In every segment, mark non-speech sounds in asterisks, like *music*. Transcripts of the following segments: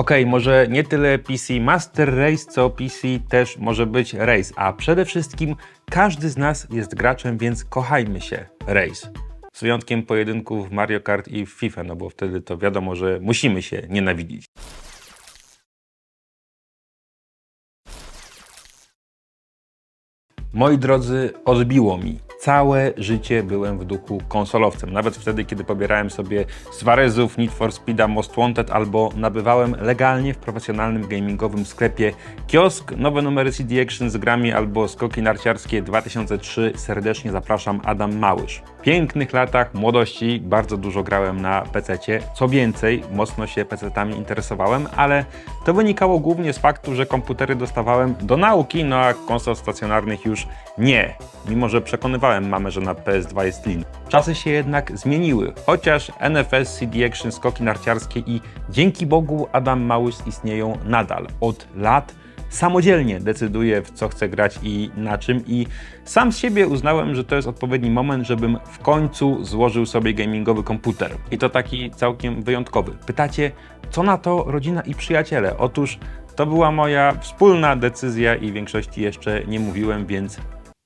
Okej, może nie tyle PC Master Race, co PC też może być Race, a przede wszystkim każdy z nas jest graczem, więc kochajmy się Race. Z wyjątkiem pojedynków w Mario Kart i w FIFA, no bo wtedy to wiadomo, że musimy się nienawidzić. Moi drodzy, odbiło mi. Całe życie byłem w duchu konsolowcem. Nawet wtedy, kiedy pobierałem sobie z Warezów Need for Speeda Most Wanted albo nabywałem legalnie w profesjonalnym gamingowym sklepie kiosk nowe numery CD Action z grami albo skoki narciarskie 2003. Serdecznie zapraszam, Adam Małysz. W pięknych latach młodości bardzo dużo grałem na PC-cie. Co więcej, mocno się PC-tami interesowałem, ale to wynikało głównie z faktu, że komputery dostawałem do nauki, no a konsol stacjonarnych już nie. Mimo, że przekonywałem mamę, że na PS2 jest lin. Czasy się jednak zmieniły, chociaż NFS, CD Action, skoki narciarskie i dzięki Bogu Adam Małysz istnieją nadal. Od lat samodzielnie decyduję, w co chcę grać i na czym. I sam z siebie uznałem, że to jest odpowiedni moment, żebym w końcu złożył sobie gamingowy komputer. I to taki całkiem wyjątkowy. Pytacie, co na to rodzina i przyjaciele? Otóż to była moja wspólna decyzja i większości jeszcze nie mówiłem, więc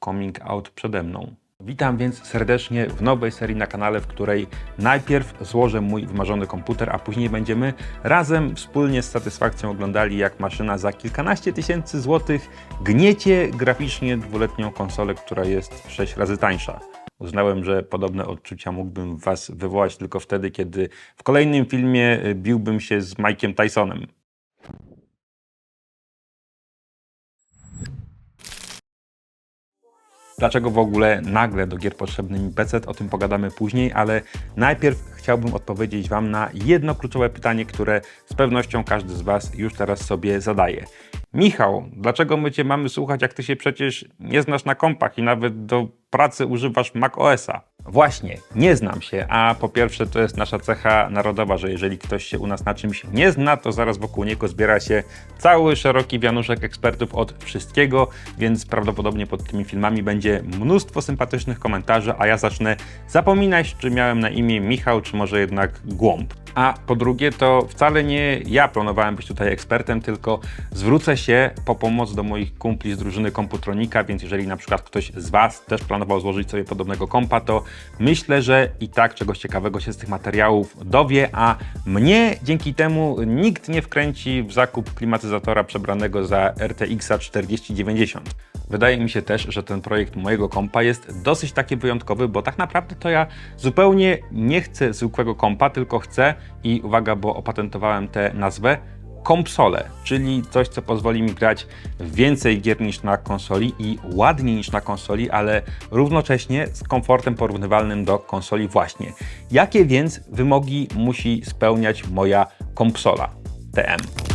coming out przede mną. Witam więc serdecznie w nowej serii na kanale, w której najpierw złożę mój wymarzony komputer, a później będziemy razem wspólnie z satysfakcją oglądali, jak maszyna za kilkanaście tysięcy złotych gniecie graficznie dwuletnią konsolę, która jest 6 razy tańsza. Uznałem, że podobne odczucia mógłbym Was wywołać tylko wtedy, kiedy w kolejnym filmie biłbym się z Mike'iem Tysonem. Dlaczego w ogóle nagle do gier potrzebny mi PC? O tym pogadamy później, ale najpierw chciałbym odpowiedzieć Wam na jedno kluczowe pytanie, które z pewnością każdy z Was już teraz sobie zadaje. Michał, dlaczego my Cię mamy słuchać, jak Ty się przecież nie znasz na kompach i nawet do pracy używasz Mac OS-a? Właśnie, nie znam się, a po pierwsze to jest nasza cecha narodowa, że jeżeli ktoś się u nas na czymś nie zna, to zaraz wokół niego zbiera się cały szeroki wianuszek ekspertów od wszystkiego, więc prawdopodobnie pod tymi filmami będzie mnóstwo sympatycznych komentarzy, a ja zacznę zapominać, czy miałem na imię Michał, czy może jednak Głąb. A po drugie, to wcale nie ja planowałem być tutaj ekspertem, tylko zwrócę się po pomoc do moich kumpli z drużyny Komputronika, więc jeżeli na przykład ktoś z Was też planował złożyć sobie podobnego kompa, to myślę, że i tak czegoś ciekawego się z tych materiałów dowie, a mnie dzięki temu nikt nie wkręci w zakup klimatyzatora przebranego za RTX 4090. Wydaje mi się też, że ten projekt mojego kompa jest dosyć taki wyjątkowy, bo tak naprawdę to ja zupełnie nie chcę zwykłego kompa, tylko chcę i uwaga, bo opatentowałem tę nazwę kompsole, czyli coś, co pozwoli mi grać więcej gier niż na konsoli i ładniej niż na konsoli, ale równocześnie z komfortem porównywalnym do konsoli właśnie. Jakie więc wymogi musi spełniać moja kompsola TM?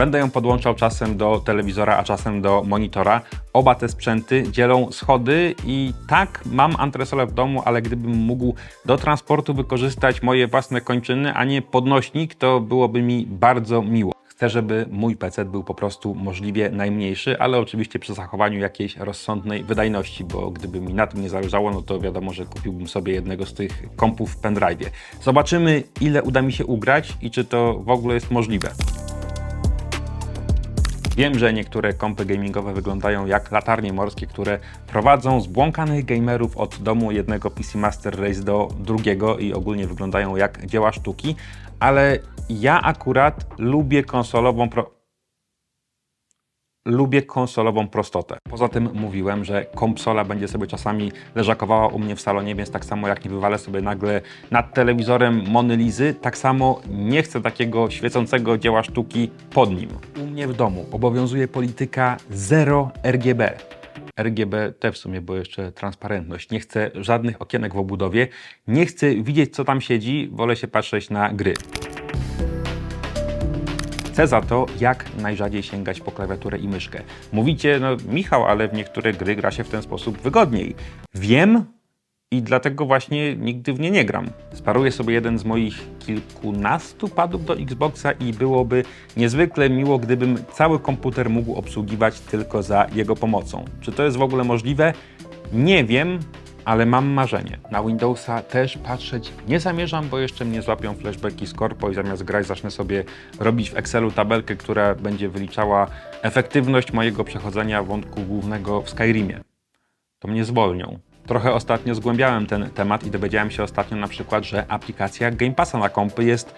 Będę ją podłączał czasem do telewizora, a czasem do monitora. Oba te sprzęty dzielą schody i tak mam antresolę w domu, ale gdybym mógł do transportu wykorzystać moje własne kończyny, a nie podnośnik, to byłoby mi bardzo miło. Chcę, żeby mój PC był po prostu możliwie najmniejszy, ale oczywiście przy zachowaniu jakiejś rozsądnej wydajności, bo gdyby mi na tym nie zależało, no to wiadomo, że kupiłbym sobie jednego z tych kompów w pendrive'ie. Zobaczymy, ile uda mi się ugrać i czy to w ogóle jest możliwe. Wiem, że niektóre kompy gamingowe wyglądają jak latarnie morskie, które prowadzą zbłąkanych gamerów od domu jednego PC Master Race do drugiego i ogólnie wyglądają jak dzieła sztuki, ale ja akurat lubię konsolową pro... Lubię konsolową prostotę. Poza tym mówiłem, że konsola będzie sobie czasami leżakowała u mnie w salonie, więc tak samo jak nie wywalę sobie nagle nad telewizorem Monelizy, tak samo nie chcę takiego świecącego dzieła sztuki pod nim. U mnie w domu obowiązuje polityka 0 RGB. RGB te w sumie, bo jeszcze transparentność. Nie chcę żadnych okienek w obudowie, nie chcę widzieć co tam siedzi, wolę się patrzeć na gry. Chcę za to jak najrzadziej sięgać po klawiaturę i myszkę. Mówicie, no Michał, ale w niektóre gry gra się w ten sposób wygodniej. Wiem i dlatego właśnie nigdy w nie nie gram. Sparuję sobie jeden z moich kilkunastu padów do Xboxa i byłoby niezwykle miło, gdybym cały komputer mógł obsługiwać tylko za jego pomocą. Czy to jest w ogóle możliwe? Nie wiem, ale mam marzenie. Na Windowsa też patrzeć nie zamierzam, bo jeszcze mnie złapią flashbacki z Corpo i zamiast grać zacznę sobie robić w Excelu tabelkę, która będzie wyliczała efektywność mojego przechodzenia wątku głównego w Skyrimie. To mnie zwolnią. Trochę ostatnio zgłębiałem ten temat i dowiedziałem się ostatnio na przykład, że aplikacja Game Passa na kompy jest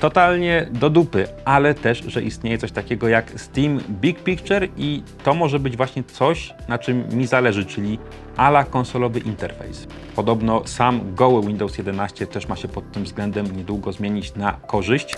totalnie do dupy, ale też, że istnieje coś takiego jak Steam Big Picture i to może być właśnie coś, na czym mi zależy, czyli ala konsolowy interfejs. Podobno sam goły Windows 11 też ma się pod tym względem niedługo zmienić na korzyść.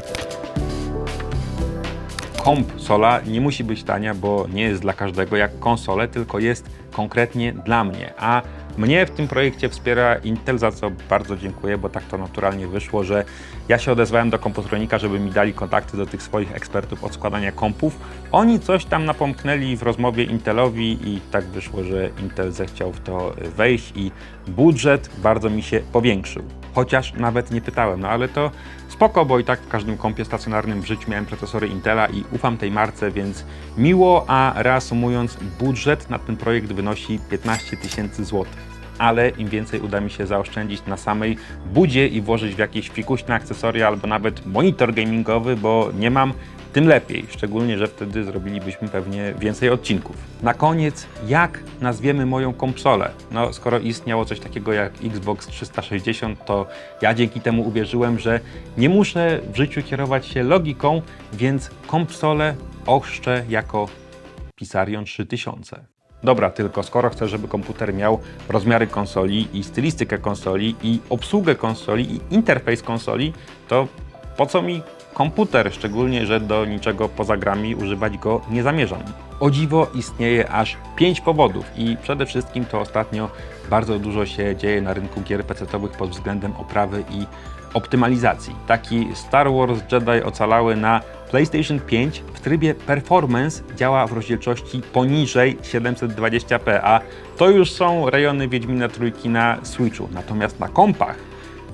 Komp-sola nie musi być tania, bo nie jest dla każdego jak konsole, tylko jest konkretnie dla mnie. A mnie w tym projekcie wspiera Intel, za co bardzo dziękuję, bo tak to naturalnie wyszło, że ja się odezwałem do komputronika, żeby mi dali kontakty do tych swoich ekspertów od składania kompów. Oni coś tam napomknęli w rozmowie Intelowi i tak wyszło, że Intel zechciał w to wejść i budżet bardzo mi się powiększył. Chociaż nawet nie pytałem, no ale to spoko, bo i tak w każdym kompie stacjonarnym w życiu miałem procesory Intela i ufam tej marce, więc miło, a reasumując, budżet na ten projekt wynosi 15 tysięcy złotych. Ale im więcej uda mi się zaoszczędzić na samej budzie i włożyć w jakieś fikuśne akcesoria albo nawet monitor gamingowy, bo nie mam, tym lepiej. Szczególnie, że wtedy zrobilibyśmy pewnie więcej odcinków. Na koniec, jak nazwiemy moją konsolę? No, skoro istniało coś takiego jak Xbox 360, to ja dzięki temu uwierzyłem, że nie muszę w życiu kierować się logiką, więc konsolę ochrzczę jako Pisarion 3000. Dobra, tylko skoro chcę, żeby komputer miał rozmiary konsoli i stylistykę konsoli i obsługę konsoli i interfejs konsoli, to po co mi komputer, szczególnie, że do niczego poza grami używać go nie zamierzam. O dziwo istnieje aż 5 powodów i przede wszystkim to ostatnio bardzo dużo się dzieje na rynku gier PC-owych pod względem oprawy i optymalizacji. Taki Star Wars Jedi ocalały na PlayStation 5 w trybie performance działa w rozdzielczości poniżej 720p, a to już są rejony Wiedźmina Trójki na Switchu. Natomiast na kompach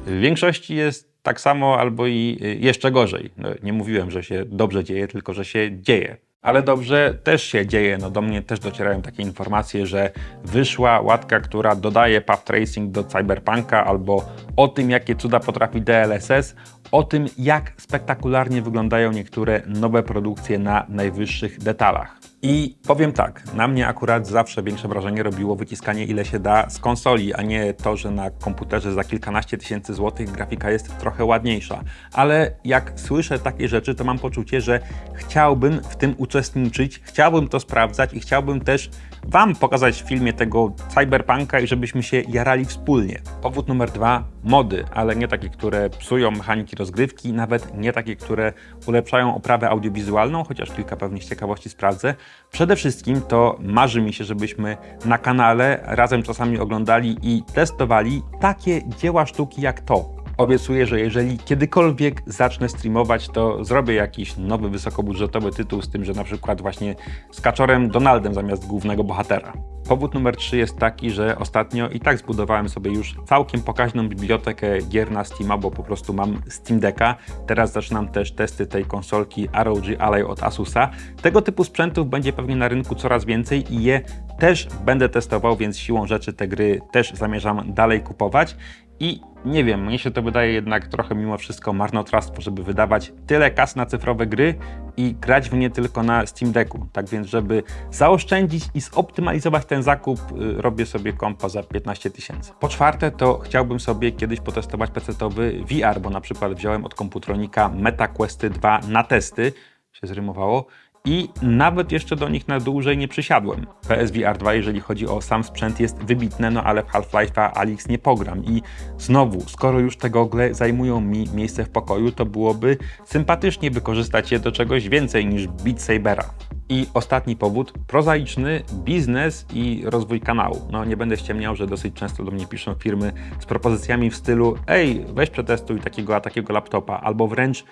w większości jest tak samo albo i jeszcze gorzej. No, nie mówiłem, że się dobrze dzieje, tylko że się dzieje. Ale dobrze też się dzieje. No, do mnie też docierają takie informacje, że wyszła łatka, która dodaje path tracing do Cyberpunka albo o tym, jakie cuda potrafi DLSS, o tym, jak spektakularnie wyglądają niektóre nowe produkcje na najwyższych detalach. I powiem tak, na mnie akurat zawsze większe wrażenie robiło wyciskanie ile się da z konsoli, a nie to, że na komputerze za kilkanaście tysięcy złotych grafika jest trochę ładniejsza. Ale jak słyszę takie rzeczy, to mam poczucie, że chciałbym w tym uczestniczyć, chciałbym to sprawdzać i chciałbym też Wam pokazać w filmie tego cyberpunka i żebyśmy się jarali wspólnie. Powód numer dwa, mody, ale nie takie, które psują mechaniki rozgrywki, nawet nie takie, które ulepszają oprawę audiowizualną, chociaż kilka pewnie z ciekawości sprawdzę. Przede wszystkim to marzy mi się, żebyśmy na kanale razem czasami oglądali i testowali takie dzieła sztuki jak to. Obiecuję, że jeżeli kiedykolwiek zacznę streamować, to zrobię jakiś nowy, wysokobudżetowy tytuł z tym, że na przykład właśnie z kaczorem Donaldem zamiast głównego bohatera. Powód numer 3 jest taki, że ostatnio i tak zbudowałem sobie już całkiem pokaźną bibliotekę gier na Steama, bo po prostu mam Steam Decka. Teraz zaczynam też testy tej konsolki ROG Ally od Asusa. Tego typu sprzętów będzie pewnie na rynku coraz więcej i je też będę testował, więc siłą rzeczy te gry też zamierzam dalej kupować. I nie wiem, mnie się to wydaje jednak trochę mimo wszystko marnotrawstwo, żeby wydawać tyle kas na cyfrowe gry i grać w nie tylko na Steam Decku. Tak więc, żeby zaoszczędzić i zoptymalizować ten zakup, y, robię sobie kompa za 15 tysięcy. Po czwarte, to chciałbym sobie kiedyś potestować PC-towy VR, bo na przykład wziąłem od komputronika MetaQuesty 2 na testy, się zrymowało, i nawet jeszcze do nich na dłużej nie przysiadłem. PSVR 2, jeżeli chodzi o sam sprzęt, jest wybitne, no ale w Half-Life'a Alix nie pogram. I znowu, skoro już te gogle zajmują mi miejsce w pokoju, to byłoby sympatycznie wykorzystać je do czegoś więcej niż Beat Sabera. I ostatni powód, prozaiczny biznes i rozwój kanału. No nie będę ściemniał, że dosyć często do mnie piszą firmy z propozycjami w stylu ej, weź przetestuj takiego a takiego laptopa, albo wręcz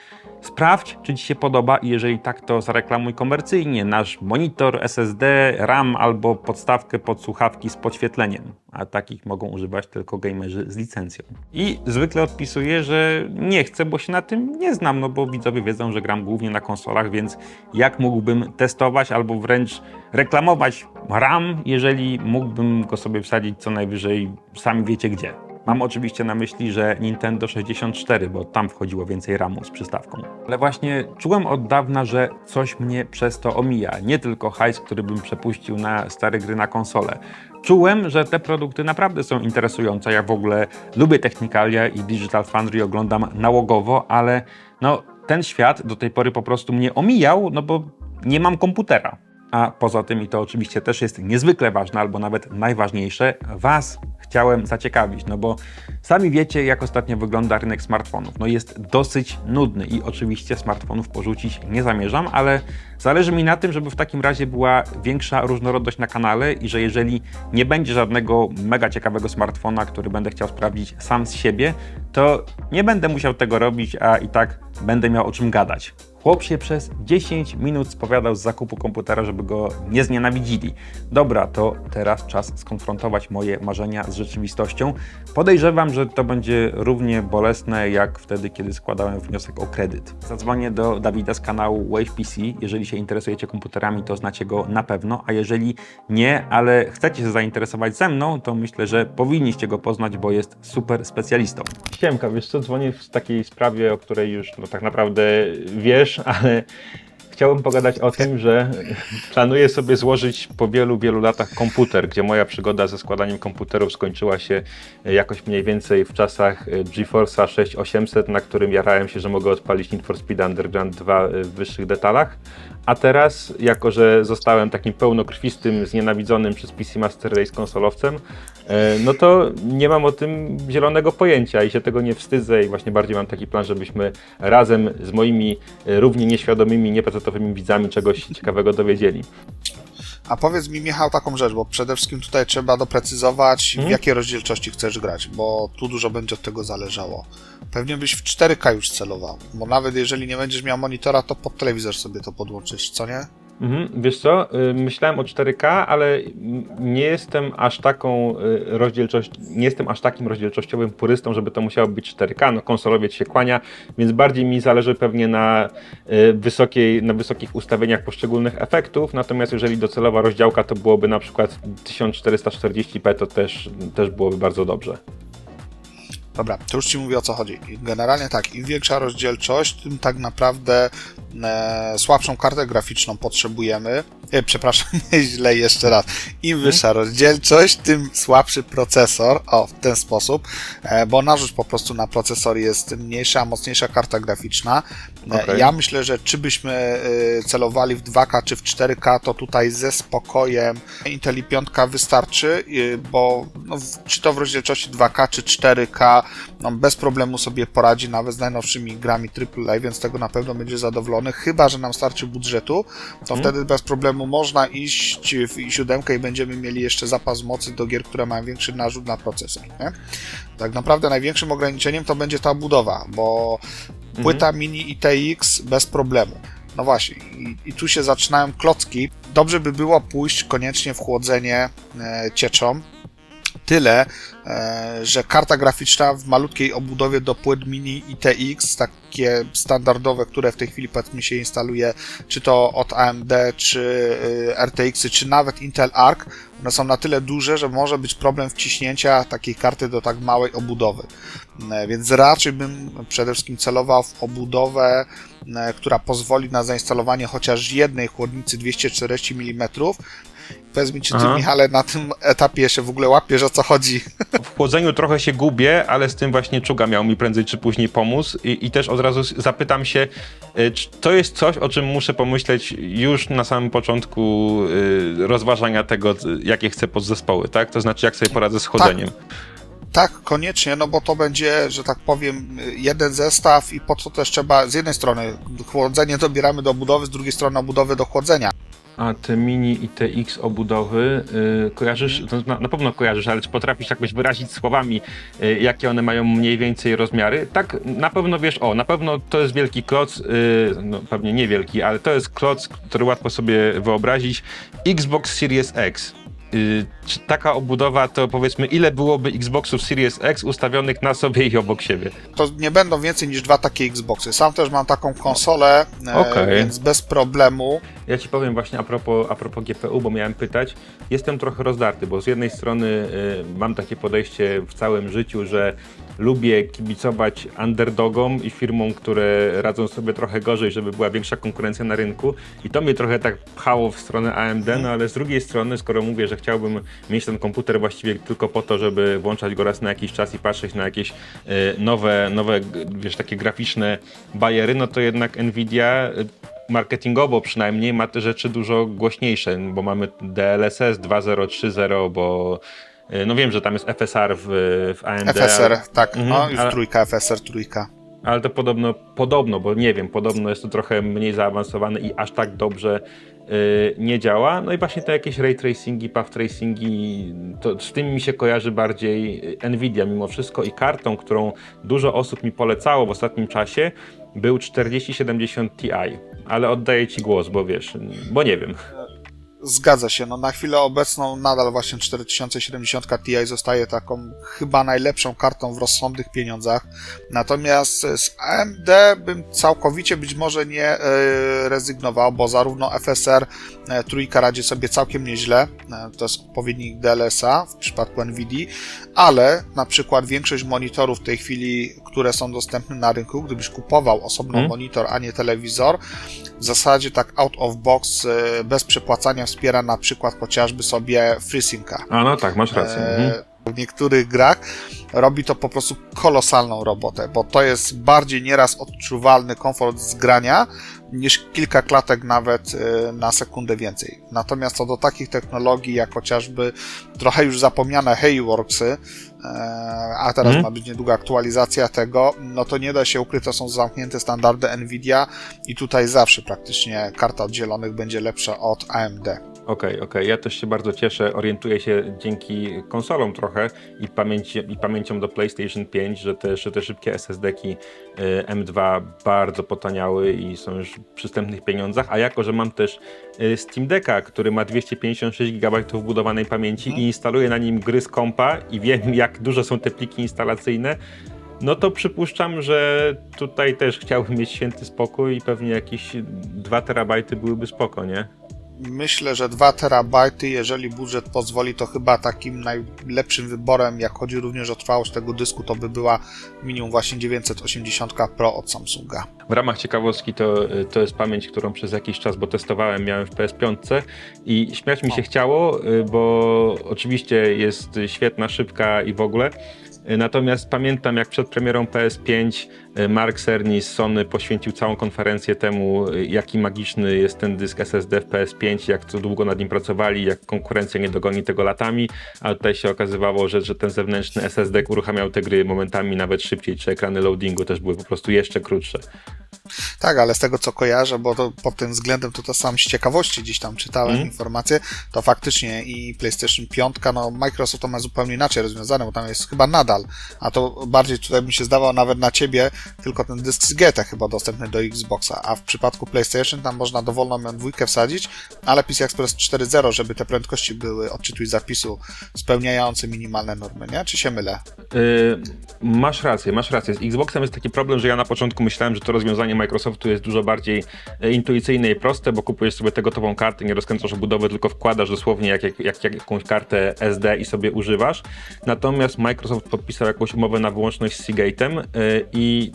Sprawdź, czy Ci się podoba i jeżeli tak, to zareklamuj komercyjnie nasz monitor SSD, RAM albo podstawkę pod słuchawki z podświetleniem, a takich mogą używać tylko gamerzy z licencją. I zwykle odpisuję, że nie chcę, bo się na tym nie znam, no bo widzowie wiedzą, że gram głównie na konsolach, więc jak mógłbym testować albo wręcz reklamować RAM, jeżeli mógłbym go sobie wsadzić co najwyżej sami wiecie gdzie. Mam oczywiście na myśli, że Nintendo 64, bo tam wchodziło więcej RAMu z przystawką. Ale właśnie czułem od dawna, że coś mnie przez to omija. Nie tylko hajs, który bym przepuścił na stare gry na konsolę. Czułem, że te produkty naprawdę są interesujące. Ja w ogóle lubię Technikalia i Digital Foundry oglądam nałogowo, ale no, ten świat do tej pory po prostu mnie omijał, no bo nie mam komputera. A poza tym, i to oczywiście też jest niezwykle ważne, albo nawet najważniejsze, Was chciałem zaciekawić, no bo sami wiecie, jak ostatnio wygląda rynek smartfonów. No jest dosyć nudny i oczywiście smartfonów porzucić nie zamierzam, ale zależy mi na tym, żeby w takim razie była większa różnorodność na kanale i że jeżeli nie będzie żadnego mega ciekawego smartfona, który będę chciał sprawdzić sam z siebie, to nie będę musiał tego robić, a i tak będę miał o czym gadać. Chłop się przez 10 minut spowiadał z zakupu komputera, żeby go nie znienawidzili. Dobra, to teraz czas skonfrontować moje marzenia z rzeczywistością. Podejrzewam, że to będzie równie bolesne jak wtedy, kiedy składałem wniosek o kredyt. Zadzwonię do Dawida z kanału Wave PC. Jeżeli się interesujecie komputerami, to znacie go na pewno, a jeżeli nie, ale chcecie się zainteresować ze mną, to myślę, że powinniście go poznać, bo jest super specjalistą. Siemka, wiesz co, dzwonię w takiej sprawie, o której już no, tak naprawdę wiesz, ale chciałbym pogadać o tym, że planuję sobie złożyć po wielu, wielu latach komputer, gdzie moja przygoda ze składaniem komputerów skończyła się jakoś mniej więcej w czasach GeForce'a 6800, na którym jarałem się, że mogę odpalić Need for Speed Underground 2 w wyższych detalach. A teraz, jako że zostałem takim pełnokrwistym, znienawidzonym przez PC Master Race konsolowcem, no to nie mam o tym zielonego pojęcia i się tego nie wstydzę i właśnie bardziej mam taki plan, żebyśmy razem z moimi e, równie nieświadomymi, niepecetowymi widzami czegoś ciekawego dowiedzieli. A powiedz mi, Michał, taką rzecz, bo przede wszystkim tutaj trzeba doprecyzować, w Mhm. jakiej rozdzielczości chcesz grać, bo tu dużo będzie od tego zależało. Pewnie byś w 4K już celował, bo nawet jeżeli nie będziesz miał monitora, to pod telewizor sobie to podłączysz, co nie? Mhm, wiesz co, y, myślałem o 4K, ale nie jestem aż taką y, rozdzielczość, nie jestem aż takim rozdzielczościowym purystą, żeby to musiało być 4K, no konsolowiec się kłania, więc bardziej mi zależy pewnie na, y, wysokiej, na wysokich ustawieniach poszczególnych efektów, natomiast jeżeli docelowa rozdziałka to byłoby na przykład 1440p, to też, też byłoby bardzo dobrze. Dobra, to już Ci mówię o co chodzi. Generalnie tak, im większa rozdzielczość, tym tak naprawdę e, słabszą kartę graficzną potrzebujemy. E, przepraszam, *laughs* źle jeszcze raz. Im wyższa rozdzielczość, tym słabszy procesor. O, w ten sposób, e, bo narzuć po prostu na procesor jest mniejsza, a mocniejsza karta graficzna. E, Okej. Ja myślę, że czy byśmy e, celowali w 2K czy w 4K, to tutaj ze spokojem Intel i 5 wystarczy, e, bo no, w- czy to w rozdzielczości 2K czy 4K, no, bez problemu sobie poradzi nawet z najnowszymi grami AAA, więc tego na pewno będzie zadowolony, chyba, że nam starczy budżetu, to Mhm. wtedy bez problemu można iść w i7 i będziemy mieli jeszcze zapas mocy do gier, które mają większy narzut na procesor. Nie? Tak naprawdę największym ograniczeniem to będzie ta budowa, bo płyta mini ITX bez problemu. No właśnie, i, i tu się zaczynają klocki. Dobrze by było pójść koniecznie w chłodzenie e, cieczą. Tyle, e, że karta graficzna w malutkiej obudowie do płyt mini ITX, takie standardowe, które w tej chwili powiedzmy się instaluje, czy to od AMD, czy e, RTX, czy nawet Intel Arc, one są na tyle duże, że może być problem wciśnięcia takiej karty do tak małej obudowy. E, Więc raczej bym przede wszystkim celował w obudowę, e, która pozwoli na zainstalowanie chociaż jednej chłodnicy 240 mm. Powiedz mi, czy ty, Aha. Michale, na tym etapie się w ogóle łapiesz, o co chodzi? W chłodzeniu trochę się gubię, ale z tym właśnie Czuga miał mi prędzej czy później pomóc i, i też od razu zapytam się, y, czy to jest coś, o czym muszę pomyśleć już na samym początku y, rozważania tego, y, jakie chcę podzespoły, tak? To znaczy, jak sobie poradzę z chłodzeniem. Tak, koniecznie, no bo to będzie, że tak powiem, jeden zestaw i po co też trzeba, z jednej strony chłodzenie dobieramy do budowy, z drugiej strony obudowy do chłodzenia. A te mini i te X obudowy yy, kojarzysz, to na, na pewno kojarzysz, ale czy potrafisz jakoś wyrazić słowami, yy, jakie one mają mniej więcej rozmiary? Tak, na pewno wiesz, o, na pewno to jest wielki kloc, yy, no pewnie nie wielki, ale to jest kloc, który łatwo sobie wyobrazić. Xbox Series X. Yy, czy taka obudowa to powiedzmy, ile byłoby Xboxów Series X ustawionych na sobie i obok siebie? To nie będą więcej niż dwa takie Xboxy. Sam też mam taką konsolę, e, Okej. więc bez problemu. Ja ci powiem właśnie a propos, a propos GPU, bo miałem pytać. Jestem trochę rozdarty, bo z jednej strony y, mam takie podejście w całym życiu, że lubię kibicować underdogom i firmom, które radzą sobie trochę gorzej, żeby była większa konkurencja na rynku. I to mnie trochę tak pchało w stronę AMD, no ale z drugiej strony, skoro mówię, że chciałbym mieć ten komputer właściwie tylko po to, żeby włączać go raz na jakiś czas i patrzeć na jakieś y, nowe, nowe, wiesz, takie graficzne bajery, no to jednak Nvidia y, marketingowo przynajmniej ma te rzeczy dużo głośniejsze, bo mamy DLSS 2.0, bo no wiem, że tam jest FSR w, w AMD. FSR, tak, Mhm, no już ale- trójka, FSR trójka. Ale to podobno, podobno, bo nie wiem, podobno jest to trochę mniej zaawansowane i aż tak dobrze y, nie działa. No i właśnie te jakieś ray tracingi, path tracingi, to z tym mi się kojarzy bardziej Nvidia mimo wszystko i kartą, którą dużo osób mi polecało w ostatnim czasie, był 4070 Ti. Ale oddaję ci głos, bo wiesz, bo nie wiem. Zgadza się, no na chwilę obecną nadal właśnie 4070 Ti zostaje taką chyba najlepszą kartą w rozsądnych pieniądzach. Natomiast z AMD bym całkowicie być może nie e, rezygnował, bo zarówno FSR e, trójka radzi sobie całkiem nieźle, e, to jest odpowiednik DLSA w przypadku NVIDII, ale na przykład większość monitorów w tej chwili, które są dostępne na rynku, gdybyś kupował osobno Hmm. monitor, a nie telewizor, w zasadzie tak out of box, e, bez przepłacania wspiera na przykład chociażby sobie FreeSynca. A no tak, masz rację. Mhm. E, W niektórych grach robi to po prostu kolosalną robotę, bo to jest bardziej nieraz odczuwalny komfort z grania niż kilka klatek nawet e, na sekundę więcej. Natomiast co do takich technologii jak chociażby trochę już zapomniane Hayworksy, a teraz Mhm. ma być niedługa aktualizacja tego, no to nie da się ukryć, to są zamknięte standardy Nvidia i tutaj zawsze praktycznie karta oddzielonych będzie lepsza od AMD. Okej, okej. Ja też się bardzo cieszę. Orientuję się dzięki konsolom trochę i, pamięci, i pamięciom do PlayStation 5, że te, że te szybkie SSD-ki y, M2 bardzo potaniały i są już w przystępnych pieniądzach. A jako, że mam też y, Steam Decka, który ma 256 GB wbudowanej pamięci i instaluję na nim gry z kompa i wiem, *laughs* jak duże są te pliki instalacyjne, no to przypuszczam, że tutaj też chciałbym mieć święty spokój i pewnie jakieś 2 terabajty byłyby spoko, nie? Myślę, że 2 terabajty, jeżeli budżet pozwoli, to chyba takim najlepszym wyborem, jak chodzi również o trwałość tego dysku, to by była minimum właśnie 980 Pro od Samsunga. W ramach ciekawostki to, to jest pamięć, którą przez jakiś czas, bo testowałem, miałem w PS5 i śmiać mi się O. chciało, y, bo oczywiście jest świetna, szybka i w ogóle. Natomiast pamiętam, jak przed premierą PS5 y, Mark Cerny z Sony poświęcił całą konferencję temu, y, jaki magiczny jest ten dysk SSD w PS5, jak to długo nad nim pracowali, jak konkurencja nie dogoni tego latami, a tutaj się okazywało, że, że ten zewnętrzny SSD uruchamiał te gry momentami nawet szybciej, czy ekrany loadingu też były po prostu jeszcze krótsze. Tak, ale z tego co kojarzę, bo to pod tym względem to, to sam z ciekawości gdzieś tam czytałem Mm. informacje, to faktycznie i PlayStation 5, no Microsoft to ma zupełnie inaczej rozwiązane, bo tam jest chyba nadal, a to bardziej tutaj mi się zdawało nawet na ciebie, tylko ten dysk z GT chyba dostępny do Xboxa, a w przypadku PlayStation tam można dowolną M2 wsadzić, ale PCI Express 4.0, żeby te prędkości były odczytuj zapisu spełniające minimalne normy, nie? Czy się mylę? Yy, masz rację, masz rację. Z Xboxem jest taki problem, że ja na początku myślałem, że to rozwiązanie Microsoftu jest dużo bardziej e, intuicyjne i proste, bo kupujesz sobie tę gotową kartę, nie rozkręcasz obudowy, tylko wkładasz dosłownie jak, jak, jak, jak jakąś kartę SD i sobie używasz. Natomiast Microsoft podpisał jakąś umowę na wyłączność z Seagate'em yy, i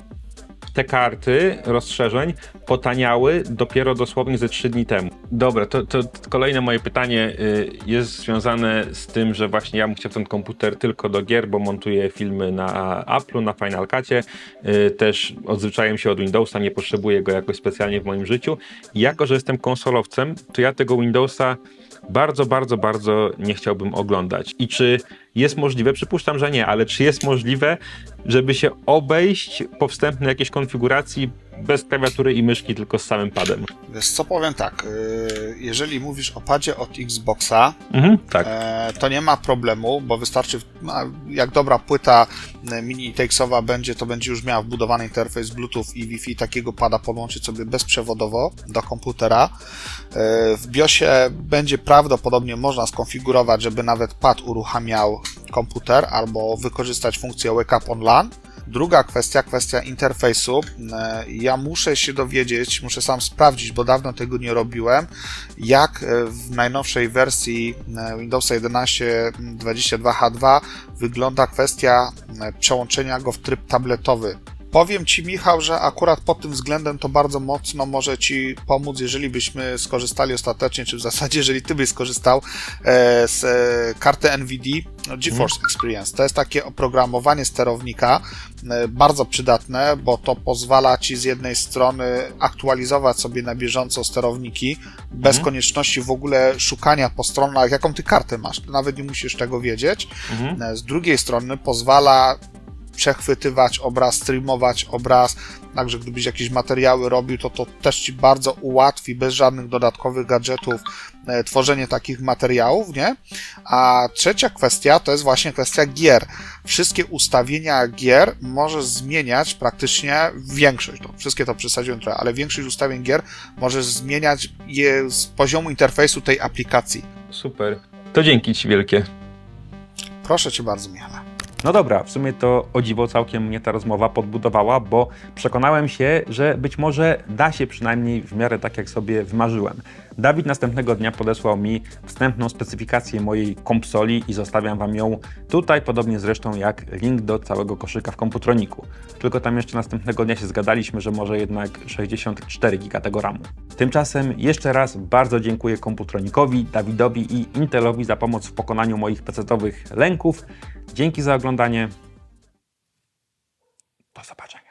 te karty rozszerzeń potaniały dopiero dosłownie ze 3 dni temu. Dobra, to, to kolejne moje pytanie y, jest związane z tym, że właśnie ja bym chciał ten komputer tylko do gier, bo montuję filmy na Apple'u, na Final Cutie. Y, Też odzwyczaiłem się od Windowsa, nie potrzebuję go jakoś specjalnie w moim życiu. Jako, że jestem konsolowcem, to ja tego Windowsa bardzo, bardzo, bardzo nie chciałbym oglądać. I czy jest możliwe, przypuszczam, że nie, ale czy jest możliwe, żeby się obejść po wstępnej jakiejś konfiguracji bez klawiatury i myszki, tylko z samym padem? Wiesz co, powiem tak, yy, jeżeli mówisz o padzie od Xboxa, Mhm, tak. E, to nie ma problemu, bo wystarczy, jak dobra płyta e, mini takesowa będzie, to będzie już miała wbudowany interfejs Bluetooth i Wi-Fi, takiego pada podłączyć sobie bezprzewodowo do komputera. E, W BIOSie będzie prawdopodobnie można skonfigurować, żeby nawet pad uruchamiał komputer albo wykorzystać funkcję Wake Up on LAN. Druga kwestia, kwestia interfejsu. E, Ja muszę się dowiedzieć, muszę sam sprawdzić, bo dawno tego nie robiłem, jak e, w najnowszej wersji e, Windowsa 11 22H2 wygląda kwestia przełączenia go w tryb tabletowy. Powiem Ci, Michał, że akurat pod tym względem to bardzo mocno może Ci pomóc, jeżeli byśmy skorzystali ostatecznie, czy w zasadzie, jeżeli Ty byś skorzystał e, z e, karty NVIDIA no, GeForce Experience. To jest takie oprogramowanie sterownika, e, bardzo przydatne, bo to pozwala Ci z jednej strony aktualizować sobie na bieżąco sterowniki, bez Mhm. konieczności w ogóle szukania po stronach, jaką Ty kartę masz. Nawet nie musisz tego wiedzieć. Mhm. Z drugiej strony pozwala przechwytywać obraz, streamować obraz, także gdybyś jakieś materiały robił, to to też Ci bardzo ułatwi, bez żadnych dodatkowych gadżetów, e, tworzenie takich materiałów, nie? A trzecia kwestia to jest właśnie kwestia gier. Wszystkie ustawienia gier możesz zmieniać praktycznie większość, no, wszystkie to przesadziłem trochę, ale większość ustawień gier możesz zmieniać je z poziomu interfejsu tej aplikacji. Super. To dzięki Ci wielkie. Proszę Cię bardzo, Michale. No dobra, w sumie to o dziwo całkiem mnie ta rozmowa podbudowała, bo przekonałem się, że być może da się przynajmniej w miarę tak, jak sobie wymarzyłem. Dawid następnego dnia podesłał mi wstępną specyfikację mojej konsoli i zostawiam Wam ją tutaj, podobnie zresztą jak link do całego koszyka w komputroniku. Tylko tam jeszcze następnego dnia się zgadaliśmy, że może jednak 64 giga tego RAMu. Tymczasem jeszcze raz bardzo dziękuję komputronikowi, Dawidowi i Intelowi za pomoc w pokonaniu moich pecetowych lęków. Dzięki za oglądanie. Do zobaczenia.